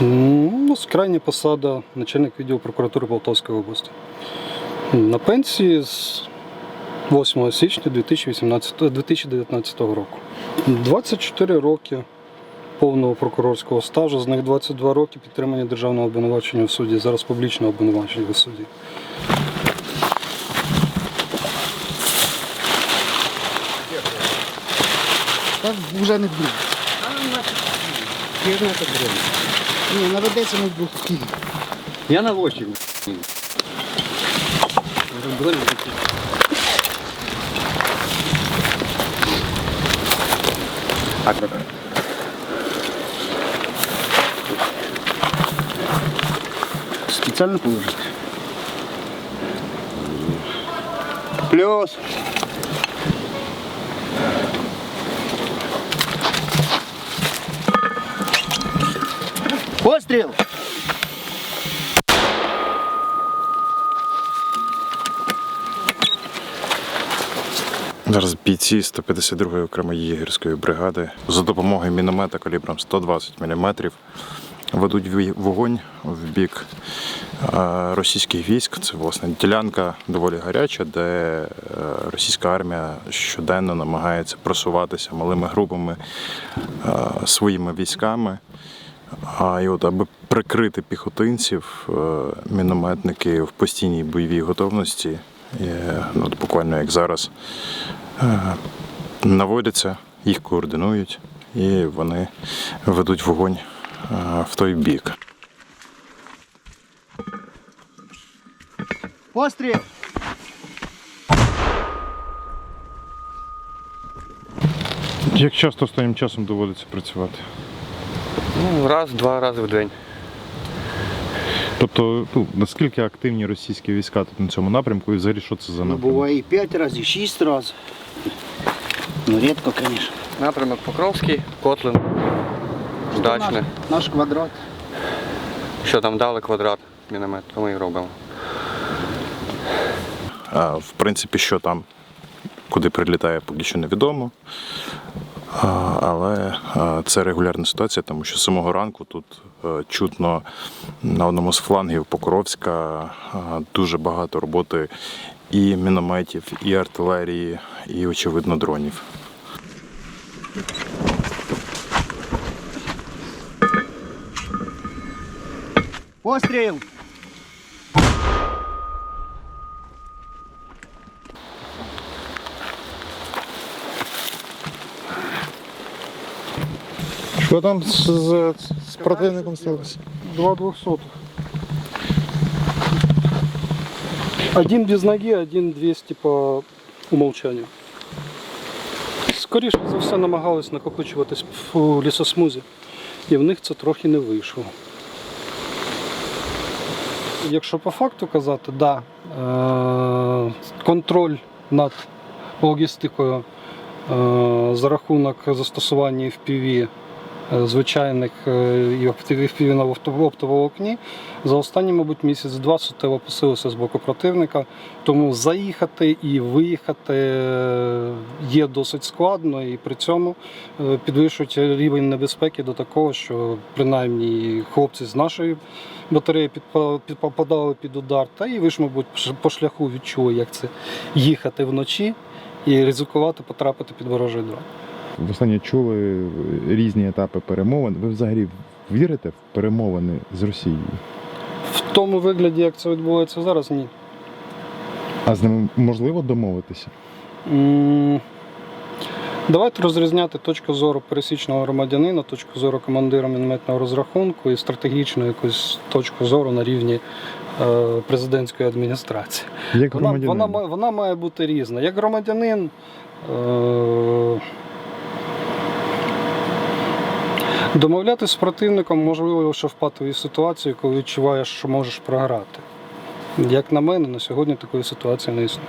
Ну, крайня посада начальник відділу прокуратури Полтавської області. На пенсії з 8 січня 2018, 2019 року. 24 роки повного прокурорського стажу, з них 22 роки підтримання державного обвинувачення в суді, зараз публічного обвинувачення в суді. Вже не буде. Фірна так робить. Ні, народиться ми в Бухті. Я на 8. А так. Спеціально положити. Плюс. Постріл! Зараз бійці 152-ї окремої єгерської бригади за допомогою міномета калібром 120 мм ведуть вогонь в бік російських військ. Це власне ділянка доволі гаряча, де е, російська армія щоденно намагається просуватися малими групами своїми військами. А і от аби прикрити піхотинців, е, мінометники в постійній бойовій готовності, е, ну, от буквально як зараз, е, наводяться, їх координують і вони ведуть вогонь е, в той бік. Постріл! Як часто останнім часом доводиться працювати? Ну, раз-два рази в день. Тобто, ну, наскільки активні російські війська тут на цьому напрямку і взагалі що це за Ну, напрямок? буває і 5 разів, і 6 разів. Ну, рідко, звісно. Напрямок Покровський, Котлин, Дачне. Наш, наш квадрат. Що там дали квадрат міномет, то ми і робимо. А, в принципі, що там, куди прилітає, поки що невідомо. Але це регулярна ситуація, тому що з самого ранку тут е, чутно на одному з флангів Покровська дуже багато роботи і мінометів, і артилерії, і, очевидно, дронів. Постріл! Що там з, з, з противником сталося? Два двухсотых. Один без ноги, один 200 по умолчанню. Скоріше за все намагались накопичуватись в лісосмузі, і в них це трохи не вийшло. Якщо по факту казати, да, е- контроль над логістикою е- за рахунок застосування FPV звичайних е, і на опто- оптоволокні за останні, мабуть, місяць-два суттєво посилився з боку противника. Тому заїхати і виїхати е, є досить складно, і при цьому е, підвищують рівень небезпеки до такого, що принаймні хлопці з нашої батареї попадали під удар, та і ви ж, мабуть, по шляху відчули, як це їхати вночі і ризикувати потрапити під ворожий дрон. Востаннє чули різні етапи перемовин. Ви взагалі вірите в перемовини з Росією? В тому вигляді, як це відбувається зараз, ні. А з ними можливо домовитися? М, Давайте розрізняти точку зору пересічного громадянина, точку зору командира мінометного розрахунку і стратегічну якусь точку зору на рівні е, президентської адміністрації. Як Вона, вона, вона має бути різна. Як громадянин. Е, Домовлятися з противником можливо лише в патовій ситуації, коли відчуваєш, що можеш програти. Як на мене, на сьогодні такої ситуації не існує.